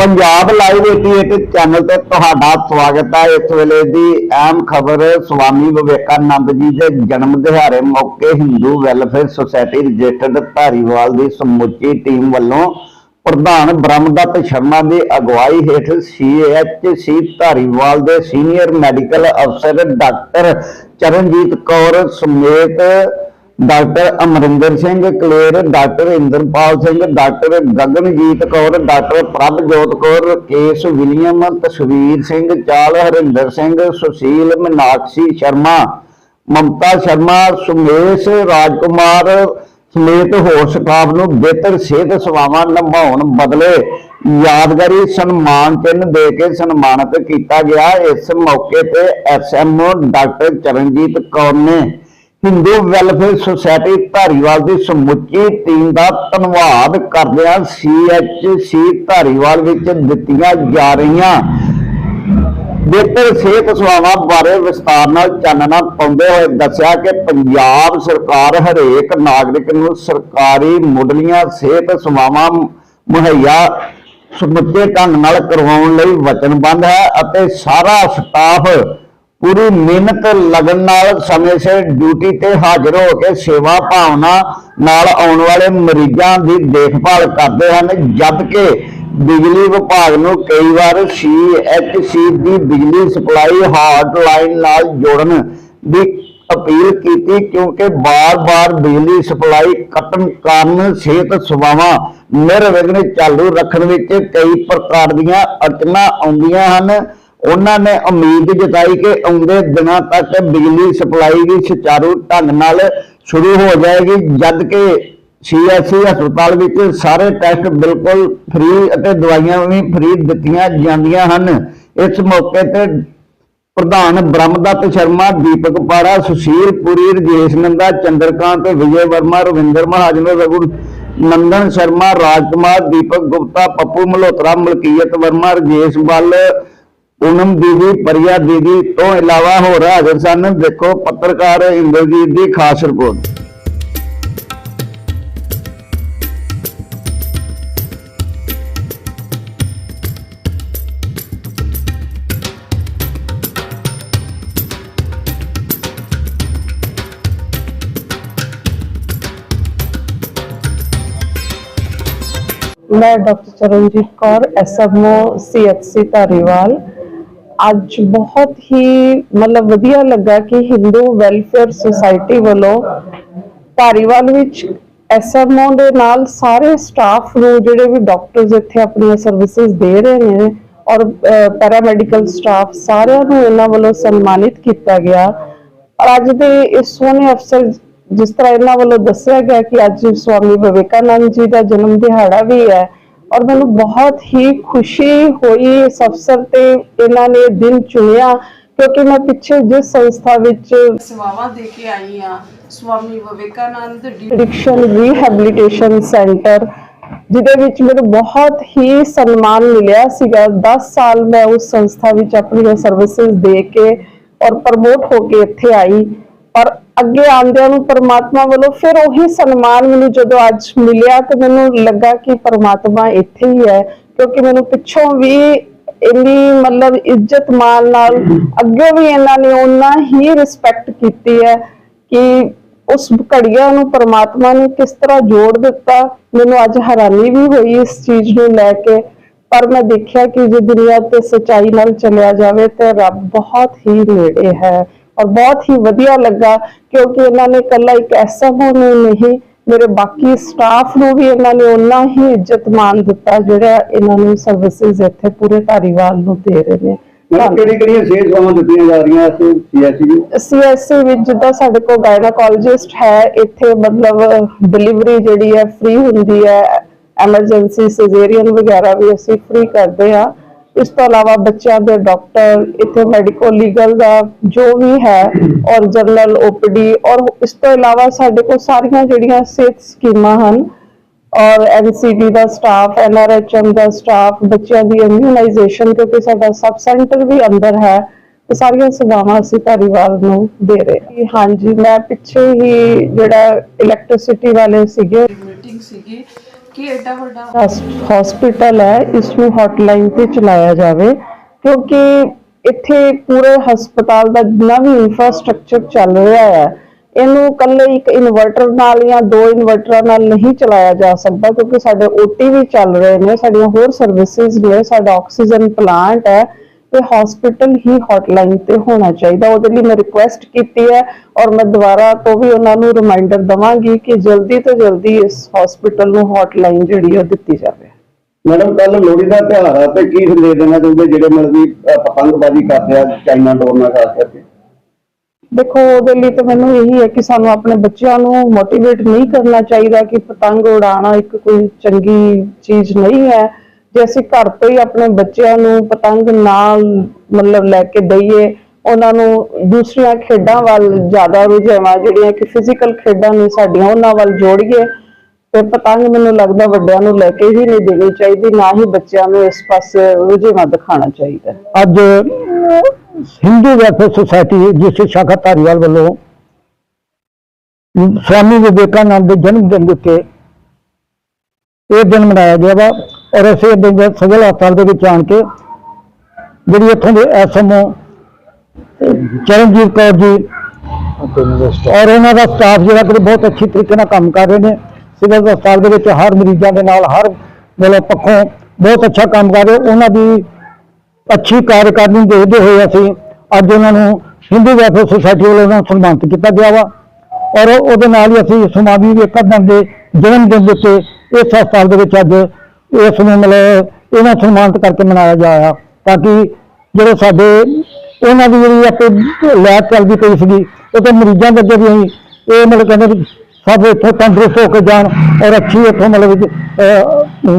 Punjab live 88 channel ਤੇ ਤੁਹਾਡਾ ਸਵਾਗਤ ਹੈ ਇਸ ਵੇਲੇ ਦੀ ਅਹਿਮ ਖਬਰ ਸਵਾਮੀ ਵਿਵੇਕਾਨੰਦ ਜੀ ਦੇ ਜਨਮ ਦਿਹਾੜੇ ਮੌਕੇ Hindu welfare society registered Dhariwal ਦੀ ਸਮੁੱਚੀ ਟੀਮ ਵੱਲੋਂ ਪ੍ਰਧਾਨ ਬ੍ਰਹਮਦੱਤ ਸ਼ਰਮਾ ਦੀ ਅਗਵਾਈ ਹੇਠ ਸੀਐਚਸੀ ਧਾਰੀਵਾਲ ਦੇ ਸੀਨੀਅਰ ਮੈਡੀਕਲ ਅਫਸਰ ਡਾਕਟਰ ਚਰਨਜੀਤ ਕੌਰ ਸਮੇਤ doctor Amarinder Singh Kaler, doctor Inderpal Singh, doctor Gaganjit Kaur, doctor Prabhjot Kaur, case William Tasvir Singh, ਚਾਲ ਹਰਿੰਦਰ ਸਿੰਘ, ਸੁਸ਼ੀਲ ਮੀਨਾਕਸ਼ੀ ਸ਼ਰਮਾ, ਮਮਤਾ ਸ਼ਰਮਾ, ਸੁਮੇਸ਼ ਰਾਜਕੁਮਾਰ ਸਮੇਤ ਹੋਰ ਸਟਾਫ ਨੂੰ ਬਿਹਤਰ ਸਿਹਤ ਸੇਵਾਵਾਂ ਨਿਭਾਉਣ ਬਦਲੇ ਯਾਦਗਾਰੀ ਸਨਮਾਨ ਚਿੰਨ੍ਹ ਦੇ ਕੇ ਸਨਮਾਨਿਤ ਕੀਤਾ ਗਿਆ। ਇਸ ਮੌਕੇ ਤੇ ਐਸਐਮਓ ਡਾਕਟਰ ਚਰਨਜੀਤ ਕੌਰ ਨੇ ਹਿੰਦੂ ਵੈਲਫੇਅਰ ਸੁਸਾਇਟੀ ਧਾਰੀਵਾਲ ਦੀ ਸਮੁੱਚੀ ਟੀਮ ਦਾ ਧੰਨਵਾਦ ਕਰਦਿਆਂ ਸੀਐਚਸੀ ਧਾਰੀਵਾਲ ਵਿੱਚ ਦਿੱਤੀਆਂ ਜਾ ਰਹੀਆਂ। ਬਿਹਤਰ ਸਿਹਤ ਸੇਵਾਵਾਂ ਬਾਰੇ ਵਿਸਤਾਰ ਨਾਲ ਚਾਨਣਾ ਪਾਉਂਦੇ ਹੋਏ ਦੱਸਿਆ ਕਿ ਪੰਜਾਬ ਸਰਕਾਰ ਹਰੇਕ ਨਾਗਰਿਕ ਨੂੰ ਸਰਕਾਰੀ ਮੁੱਢਲੀਆਂ ਸਿਹਤ ਸੇਵਾਵਾਂ ਮੁਹੱਈਆ ਸਮੁੱਚੇ ਢੰਗ ਨਾਲ ਕਰਵਾਉਣ ਲਈ ਵਚਨਬੱਧ ਹੈ ਅਤੇ ਸਾਰਾ ਸਟਾਫ ਪੂਰੀ ਮਿਹਨਤ, ਲਗਨ ਨਾਲ ਸਮੇਂ ਸਿਰ ਡਿਊਟੀ ਤੇ ਹਾਜ਼ਰ ਹੋ ਕੇ ਸੇਵਾ ਭਾਵਨਾ ਨਾਲ ਆਉਣ ਵਾਲੇ ਮਰੀਜ਼ਾਂ ਦੀ ਦੇਖਭਾਲ ਕਰਦੇ ਹਨ, ਜਦਕਿ ਬਿਜਲੀ ਵਿਭਾਗ ਨੂੰ ਕਈ ਵਾਰ ਸੀਐਚਸੀ ਦੀ ਬਿਜਲੀ ਸਪਲਾਈ ਹਾਟਲਾਈਨ ਨਾਲ ਜੋੜਨ ਦੀ ਅਪੀਲ ਕੀਤੀ, ਕਿਉਂਕਿ ਬਾਰ-ਬਾਰ ਬਿਜਲੀ ਸਪਲਾਈ ਕੱਟਣ ਕਾਰਨ ਸਿਹਤ ਸੇਵਾਵਾਂ ਨਿਰਵਿਘਨ ਚਾਲੂ ਰੱਖਣ ਵਿੱਚ ਕਈ ਪ੍ਰਕਾਰ ਦੀਆਂ ਅੜਚਨਾਂ ਆਉਂਦੀਆਂ ਹਨ। ਉਹਨਾਂ ਨੇ ਉਮੀਦ ਜਤਾਈ ਕਿ ਆਉਂਦੇ ਦਿਨਾਂ ਤੱਕ ਬਿਜਲੀ ਸਪਲਾਈ ਵੀ ਸੁਚਾਰੂ ਢੰਗ ਨਾਲ ਸ਼ੁਰੂ ਹੋ ਜਾਏਗੀ, ਜਦ ਕਿ ਸੀਐਸਸੀ ਹਸਪਤਾਲ ਵਿੱਚ ਸਾਰੇ ਟੈਸਟ ਬਿਲਕੁਲ ਫ੍ਰੀ ਅਤੇ ਦਵਾਈਆਂ ਵੀ ਫ੍ਰੀ ਦਿੱਤੀਆਂ ਜਾਂਦੀਆਂ ਹਨ। ਇਸ ਮੌਕੇ ਤੇ ਪ੍ਰਧਾਨ ਬ੍ਰਹਮਦੱਤ ਸ਼ਰਮਾ, ਦੀਪਕ ਪਾਰਾ ਸੁਸ਼ੀਲ ਪੁਰੀ, ਰਜੇਸ਼ ਨੰਦਾ, ਚੰਦਰਕਾਂਤ, ਵਿਜੇ ਵਰਮਾ, ਰਵਿੰਦਰ ਮਹਾਜਨ, ਰਘੁ ਨੰਦਨ ਸ਼ਰਮਾ, ਰਾਜਕੁਮਾਰ, ਦੀਪਕ ਗੁਪਤਾ, ਪੱਪੂ ਮਲਹੋਤਰਾ, ਮਲਕੀਅਤ ਵਰਮਾ, ਰਜੇਸ਼ ਬੱਲ ਪੂਨਮ ਦੀਦੀ ਪਰਿਆ ਦੀਦੀ ਤੋਂ ਇਲਾਵਾ ਹੋਰ ਹਾਜ਼ਰ ਸਨ ਦੇਖੋ ਪੱਤਰਕਾਰ ਇੰਦਰਜੀਤ ਦੀ ਖਾਸ ਰਿਪੋਰਟ ਮੈਂ doctor Charanjit Kaur SMO CHC Dhariwal ਅੱਜ ਬਹੁਤ ਹੀ ਮਤਲਬ ਵਧੀਆ ਲੱਗਾ ਕਿ ਹਿੰਦੂ ਵੈਲਫੇਅਰ ਸੁਸਾਇਟੀ ਵੱਲੋਂ ਧਾਰੀਵਾਲ ਵਿੱਚ ਐਸਐਮਓ ਦੇ ਨਾਲ ਸਾਰੇ ਸਟਾਫ ਨੂੰ ਜਿਹੜੇ ਵੀ ਡਾਕਟਰਸ ਇੱਥੇ ਆਪਣੀਆਂ ਸਰਵਿਸਿਜ਼ ਦੇ ਰਹੇ ਨੇ ਔਰ ਪੈਰਾਮੈਡੀਕਲ ਸਟਾਫ ਸਾਰਿਆਂ ਨੂੰ ਇਹਨਾਂ ਵੱਲੋਂ ਸਨਮਾਨਿਤ ਕੀਤਾ ਗਿਆ। ਔਰ ਅੱਜ ਦੇ ਇਸ ਸੋਹਣੇ ਅਫਸਰ ਜਿਸ ਤਰ੍ਹਾਂ ਇਹਨਾਂ ਵੱਲੋਂ ਦੱਸਿਆ ਗਿਆ ਕਿ ਅੱਜ ਸਵਾਮੀ ਵਿਵੇਕਾਨੰਦ ਜੀ ਦਾ ਜਨਮ ਦਿਹਾੜਾ ਵੀ ਹੈ ਔਰ ਮੈਨੂੰ ਬਹੁਤ ਹੀ ਖੁਸ਼ੀ ਹੋਈ ਇਸ ਅਵਸਰ ਤੇ ਇਹਨਾਂ ਨੇ ਦਿਨ ਚੁਣਿਆ ਕਿਉਂਕਿ ਮੈਂ ਪਿੱਛੇ ਜਿਸ ਸੰਸਥਾ ਵਿੱਚ ਸੇਵਾਵਾਂ ਦੇ ਕੇ ਆਈ ਆ Swami Vivekananda de addiction rehabilitation centre ਜਿਹਦੇ ਵਿੱਚ ਮੈਨੂੰ ਬਹੁਤ ਹੀ ਸਨਮਾਨ ਮਿਲਿਆ ਸੀਗਾ। 10 ਸਾਲ ਮੈਂ ਉਸ ਸੰਸਥਾ ਵਿੱਚ ਆਪਣੀਆਂ ਸਰਵਿਸਿਜ਼ ਦੇ ਕੇ ਔਰ ਪ੍ਰਮੋਟ ਹੋ ਕੇ ਇੱਥੇ ਆਈ। ਔਰ ਅੱਗੇ ਆਉਂਦਿਆਂ ਨੂੰ ਪਰਮਾਤਮਾ ਵੱਲੋਂ ਫਿਰ ਉਹੀ ਸਨਮਾਨ ਮੈਨੂੰ ਜਦੋਂ ਅੱਜ ਮਿਲਿਆ ਤੇ ਮੈਨੂੰ ਲੱਗਾ ਕਿ ਪਰਮਾਤਮਾ ਇੱਥੇ ਹੀ ਹੈ, ਕਿਉਂਕਿ ਮੈਨੂੰ ਪਿੱਛੋਂ ਵੀ ਇੰਨੀ ਮਤਲਬ ਇੱਜ਼ਤ ਮਾਨ ਨਾਲ ਅੱਗੇ ਵੀ ਇਹਨਾਂ ਨੇ ਉਹਨਾਂ ਹੀ ਰਿਸਪੈਕਟ ਕੀਤੀ ਹੈ ਕਿ ਉਸ ਘੜੀਆਂ ਨੂੰ ਪਰਮਾਤਮਾ ਨੇ ਕਿਸ ਤਰ੍ਹਾਂ ਜੋੜ ਦਿੱਤਾ। ਮੈਨੂੰ ਅੱਜ ਹੈਰਾਨੀ ਵੀ ਹੋਈ ਇਸ ਚੀਜ਼ ਨੂੰ ਲੈ ਕੇ, ਪਰ ਮੈਂ ਦੇਖਿਆ ਕਿ ਜੇ ਦੁਨੀਆ ਤੇ ਸਚਾਈ ਨਾਲ ਚੱਲਿਆ ਜਾਵੇ ਤੇ ਰੱਬ ਬਹੁਤ ਹੀ ਨੇੜੇ ਹੈ। ਔਰ ਬਹੁਤ ਹੀ ਵਧੀਆ ਲੱਗਾ ਕਿਉਂਕਿ ਇਹਨਾਂ ਨੇ ਕੱਲਾ ਇੱਕ ਐਸਾ ਨੂੰ ਨਹੀਂ ਮੇਰੇ ਬਾਕੀ ਸਟਾਫ ਨੂੰ ਵੀ ਇਹਨਾਂ ਨੇ ਉਹਨਾਂ ਹੀ ਇੱਜ਼ਤ ਮਾਨ ਦਿੱਤਾ ਜਿਹੜਾ ਇਹਨਾਂ ਨੂੰ ਸਰਵਿਸਿਜ਼ ਇੱਥੇ ਪੂਰੇ ਧਾਰੀਵਾਲ ਨੂੰ ਦੇ ਰਹੇ ਨੇ। ਕਿਹੜੀ ਕਿਹੜੀਆਂ ਸਿਹਤ ਸੇਵਾਵਾਂ ਦਿੱਤੀਆਂ ਜਾ ਰਹੀਆਂ ਇਸ ਸੀਐਸਸੀ ਵਿੱਚ? ਜਿੱਦਾਂ ਸਾਡੇ ਕੋਲ ਗਾਇਨੋਕੋਲੋਜਿਸਟ ਹੈ ਇੱਥੇ ਮਤਲਬ ਡਿਲੀਵਰੀ ਜਿਹੜੀ ਹੈ ਫ੍ਰੀ ਹੁੰਦੀ ਹੈ ਐਮਰਜੈਂਸੀ ਸਿਜ਼ੇਰੀਅਨ ਵਗੈਰਾ ਵੀ ਅਸੀਂ ਫ੍ਰੀ ਕਰਦੇ ਆ ਇਸ ਤੋਂ ਇਲਾਵਾ ਬੱਚਿਆਂ ਦੇ ਡਾਕਟਰ, ਇੱਥੇ ਮੈਡੀਕੋ ਲੀਗਲ ਦਾ ਜੋ ਵੀ ਹੈ, ਔਰ ਜਨਰਲ ਓਪੀਡੀ ਔਰ ਇਸ ਤੋਂ ਇਲਾਵਾ ਸਾਡੇ ਕੋਲ ਸਾਰੀਆਂ ਜਿਹੜੀਆਂ ਸਿਹਤ ਸਕੀਮਾਂ ਹਨ, ਔਰ ਐਨਸੀਡੀ ਦਾ ਸਟਾਫ ਐਨਆਰਐਚਐਮ ਦਾ ਸਟਾਫ ਬੱਚਿਆਂ ਦੀ ਇਮਿਊਨਾਈਜੇਸ਼ਨ ਕਿਉਂਕਿ ਸਾਡਾ ਸਬ ਸੈਂਟਰ ਵੀ ਅੰਦਰ ਹੈ ਤੇ ਸਾਰੀਆਂ ਸੇਵਾਵਾਂ ਅਸੀਂ ਧਾਰੀਵਾਲ ਨੂੰ ਦੇ ਰਹੇ ਹਾਂ। ਹਾਂਜੀ, ਮੈਂ ਪਿੱਛੇ ਹੀ ਜਿਹੜਾ ਇਲੈਕਟ੍ਰਿਸਿਟੀ ਵਾਲੇ ਸੀਗੇ ਮੀਟਿੰਗ ਸੀਗੀ ਕਿ ਐਡਾ ਵੱਡਾ? ਹਸਪੀਟਲ ਹੈ ਇਸ ਨੂੰ ਹੌਟਲਾਈਨ ਤੇ ਚਲਾਇਆ ਜਾਵੇ, ਕਿਉਂਕਿ ਇੱਥੇ ਪੂਰੇ ਹਸਪਤਾਲ ਦਾ ਜਿੰਨਾ ਵੀ ਇਨਫਰਾਸਟ੍ਰਕਚਰ ਚੱਲ ਰਿਹਾ ਹੈ, ਇਹਨੂੰ ਇਕੱਲੇ ਇੱਕ ਇਨਵਰਟਰ ਨਾਲ ਜਾਂ ਦੋ ਇਨਵਰਟਰਾਂ ਨਾਲ ਨਹੀਂ ਚਲਾਇਆ ਜਾ ਸਕਦਾ, ਕਿਉਂਕਿ ਸਾਡੇ ਓਟੀ ਵੀ ਚੱਲ ਰਹੇ ਨੇ, ਸਾਡੀਆਂ ਹੋਰ ਸਰਵਿਸਿਜ਼ ਨੇ, ਸਾਡਾ ਆਕਸੀਜਨ ਪਲਾਂਟ ਹੈ ਤੇ ਹਸਪੀਟਲ ਹੀ ਹੌਟਲਾਈਨ ਤੇ ਹੋਣਾ ਚਾਹੀਦਾ। ਉਹਦੇ ਲਈ ਮੈਂ ਰਿਕੁਐਸਟ ਕੀਤੀ ਹੈ ਔਰ ਮੈਂ ਦੁਬਾਰਾ ਤੋਂ ਵੀ ਉਹਨਾਂ ਨੂੰ ਰਿਮਾਈਂਡਰ ਦਵਾਂਗੀ ਕਿ ਜਲਦੀ ਤੋਂ ਜਲਦੀ ਇਸ ਹਸਪੀਟਲ ਨੂੰ ਹੌਟਲਾਈਨ ਜਿਹੜੀ ਉਹ ਦਿੱਤੀ ਜਾਵੇ। ਮੈਡਮ ਕੱਲ ਲੋਹੜੀ ਦਾ ਤਿਉਹਾਰ ਆ ਤੇ ਕੀ ਸੰਦੇਸ਼ ਦੇਣਾ ਚਾਹੁੰਦੇ ਜਿਹੜੇ ਮਤਲਬ ਅ, ਪਤੰਗਬਾਜ਼ੀ ਕਰਦੇ ਆ ਚਾਈਨਾ ਡੋਰ ਨਾਲ ਖਾਸ ਕਰਕੇ ਦੇਖੋ ਉਹਦੇ ਲਈ ਤਾਂ ਮੈਨੂੰ ਇਹੀ ਹੈ ਕਿ ਸਾਨੂੰ ਆਪਣੇ ਬੱਚਿਆਂ ਨੂੰ ਮੋਟੀਵੇਟ ਨਹੀਂ ਕਰਨਾ ਚਾਹੀਦਾ ਕਿ ਪਤੰਗ ਉਡਾਉਣਾ ਇੱਕ ਕੋਈ ਚੰਗੀ ਚੀਜ਼ ਨਹੀਂ ਹੈ। ਜੇ ਅਸੀਂ ਘਰ ਤੋਂ ਹੀ ਆਪਣੇ ਬੱਚਿਆਂ ਨੂੰ ਪਤੰਗ ਨਾਲ ਮਤਲਬ ਲੈ ਕੇ ਦਈਏ, ਉਹਨਾਂ ਨੂੰ ਦੂਸਰੀਆਂ ਖੇਡਾਂ ਵੱਲ ਜ਼ਿਆਦਾ ਰੁਝਾਵਾਂ, ਜਿਹੜੀਆਂ ਕਿ ਫਿਜ਼ੀਕਲ ਖੇਡਾਂ ਨੇ ਸਾਡੀਆਂ ਉਹਨਾਂ ਵੱਲ ਜੋੜੀਏ, ਤੇ ਪਤੰਗ ਮੈਨੂੰ ਲੱਗਦਾ ਵੱਡਿਆਂ ਨੂੰ ਲੈ ਕੇ ਹੀ ਨਹੀਂ ਦੇਣੀ ਚਾਹੀਦੀ, ਨਾ ਹੀ ਬੱਚਿਆਂ ਨੂੰ ਇਸ ਪਾਸੇ ਰੁਝੇਵਾਂ ਦਿਖਾਉਣਾ ਚਾਹੀਦਾ। ਅੱਜ ਹਿੰਦੂ ਵੈਲਫੇਅਰ ਸੁਸਾਇਟੀ ਜਿਸ ਸ਼ਾਖਾ ਧਾਰੀਵਾਲ ਵੱਲੋਂ ਸਵਾਮੀ ਵਿਵੇਕਾਨੰਦ ਦੇ ਜਨਮ ਦਿਨ ਦੇ ਉੱਤੇ ਇਹ ਦਿਨ ਮਨਾਇਆ ਗਿਆ ਵਾ। ਔਰ ਅਸੀਂ ਦਿਨ ਦੇ ਸਿਵਲ ਹਸਪਤਾਲ ਦੇ ਵਿੱਚ ਆਣ ਕੇ ਜਿਹੜੀ ਇੱਥੋਂ ਦੇ ਐਸਐਮਓ, ਚਰਨਜੀਤ ਕੌਰ ਜੀ ਔਰ ਉਹਨਾਂ ਦਾ ਸਟਾਫ ਜਿਹੜਾ ਕਿ ਬਹੁਤ ਅੱਛੀ ਤਰੀਕੇ ਨਾਲ ਕੰਮ ਕਰ ਰਹੇ ਨੇ। ਸਿਵਲ ਹਸਪਤਾਲ ਦੇ ਵਿੱਚ ਹਰ ਮਰੀਜ਼ਾਂ ਦੇ ਨਾਲ, ਹਰ ਮਤਲਬ ਪੱਖੋਂ ਬਹੁਤ ਅੱਛਾ ਕੰਮ ਕਰ ਰਹੇ। ਉਹਨਾਂ ਦੀ ਅੱਛੀ ਕਾਰਜਕਾਰਨੀ ਦੇਖਦੇ ਹੋਏ ਅਸੀਂ ਅੱਜ ਉਹਨਾਂ ਨੂੰ ਹਿੰਦੂ ਵੈਲਫੇਅਰ ਸੁਸਾਇਟੀ ਵੱਲੋਂ ਉਹਨਾਂ ਨੂੰ ਸਨਮਾਨਿਤ ਕੀਤਾ ਗਿਆ ਵਾ। ਔਰ ਉਹਦੇ ਨਾਲ ਹੀ ਅਸੀਂ ਸਮਾਵੀ ਵਿਵੇਕਾਨੰਦ ਦੇ ਜਨਮ ਦਿਨ ਦੇ ਉੱਤੇ ਇਸ ਹਸਪਤਾਲ ਦੇ ਵਿੱਚ ਅੱਜ ਇਸ ਨੂੰ ਮਤਲਬ ਇਹਨਾਂ ਸਨਮਾਨਿਤ ਕਰਕੇ ਮਨਾਇਆ ਜਾ ਰਿਹਾ, ਤਾਂ ਕਿ ਜਿਹੜੇ ਸਾਡੇ ਉਹਨਾਂ ਦੀ ਜਿਹੜੀ ਆਪੇ ਲੈਬ ਚੱਲਦੀ ਪਈ ਸੀਗੀ, ਉਹ ਤੇ ਮਰੀਜ਼ਾਂ ਦੇ ਅੱਗੇ ਵੀ ਅਸੀਂ ਇਹ ਮਤਲਬ ਕਹਿੰਦੇ ਵੀ ਸਭ ਇੱਥੋਂ ਤੰਦਰੁਸਤ ਹੋ ਕੇ ਜਾਣ ਔਰ ਅੱਛੀ ਇੱਥੋਂ ਮਤਲਬ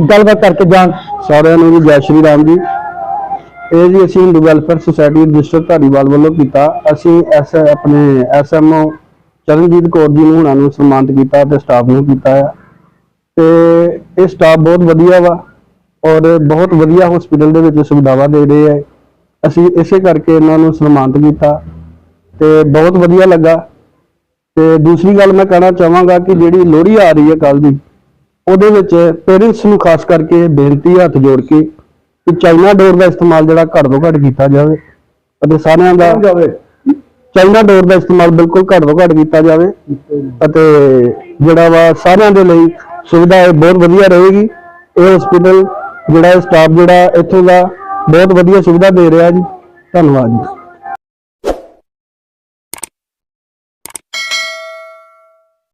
ਗੱਲਬਾਤ ਕਰਕੇ ਜਾਣ। ਸਾਰਿਆਂ ਨੂੰ ਵੀ ਜੈ ਸ਼੍ਰੀ ਰਾਮ ਜੀ। ਇਹ ਜੀ ਅਸੀਂ Hindu welfare society register Dhariwal ਵੱਲੋਂ ਕੀਤਾ। ਅਸੀਂ ਐਸ, ਆਪਣੇ ਐਸਐਮਓ ਚਰਨਜੀਤ ਕੌਰ ਜੀ ਨੂੰ ਉਹਨਾਂ ਨੂੰ ਸਨਮਾਨਿਤ ਕੀਤਾ ਤੇ ਸਟਾਫ ਨੂੰ ਕੀਤਾ। ਹੈ ਤੇ ਇਹ ਸਟਾਫ ਬਹੁਤ ਵਧੀਆ ਵਾ ਔਰ ਬਹੁਤ ਵਧੀਆ ਹਸਪੀਟਲ ਦੇ ਵਿੱਚ ਸੁਵਿਧਾਵਾਂ ਦੇ ਰਹੇ ਹੈ ਅਸੀਂ ਇਸੇ ਕਰਕੇ ਇਹਨਾਂ ਨੂੰ ਸਨਮਾਨਿਤ ਕੀਤਾ ਤੇ ਬਹੁਤ ਵਧੀਆ ਲੱਗਾ। ਤੇ ਦੂਸਰੀ ਗੱਲ ਮੈਂ ਕਹਿਣਾ ਚਾਹਾਂਗਾ ਕਿ ਜਿਹੜੀ ਲੋਹੜੀ ਆ ਰਹੀ ਹੈ ਕੱਲ ਦੀ ਉਹਦੇ ਵਿੱਚ ਪੇਰੈਂਟਸ ਨੂੰ ਖਾਸ ਕਰਕੇ ਬੇਨਤੀ ਹੱਥ ਜੋੜ ਕੇ ਕਿ ਚਾਈਨਾ ਡੋਰ ਦਾ ਇਸਤੇਮਾਲ ਜਿਹੜਾ ਘੱਟ ਤੋਂ ਘੱਟ ਕੀਤਾ ਜਾਵੇ ਅਤੇ ਸਾਰਿਆਂ ਦਾ ਚਾਈਨਾ ਡੋਰ ਦਾ ਇਸਤੇਮਾਲ ਬਿਲਕੁਲ ਘੱਟ ਤੋਂ ਘੱਟ ਕੀਤਾ ਜਾਵੇ ਅਤੇ ਜਿਹੜਾ ਵਾ ਸਾਰਿਆਂ ਦੇ ਲਈ ਸੁਵਿਧਾ ਇਹ ਬਹੁਤ ਵਧੀਆ ਰਹੇਗੀ। ਇਹ ਹਸਪੀਟਲ ਜਿਹੜਾ ਸਟਾਫ ਜਿਹੜਾ ਇੱਥੋਂ ਦਾ ਬਹੁਤ ਵਧੀਆ ਸੁਵਿਧਾ ਦੇ ਰਿਹਾ ਜੀ। ਧੰਨਵਾਦ ਜੀ।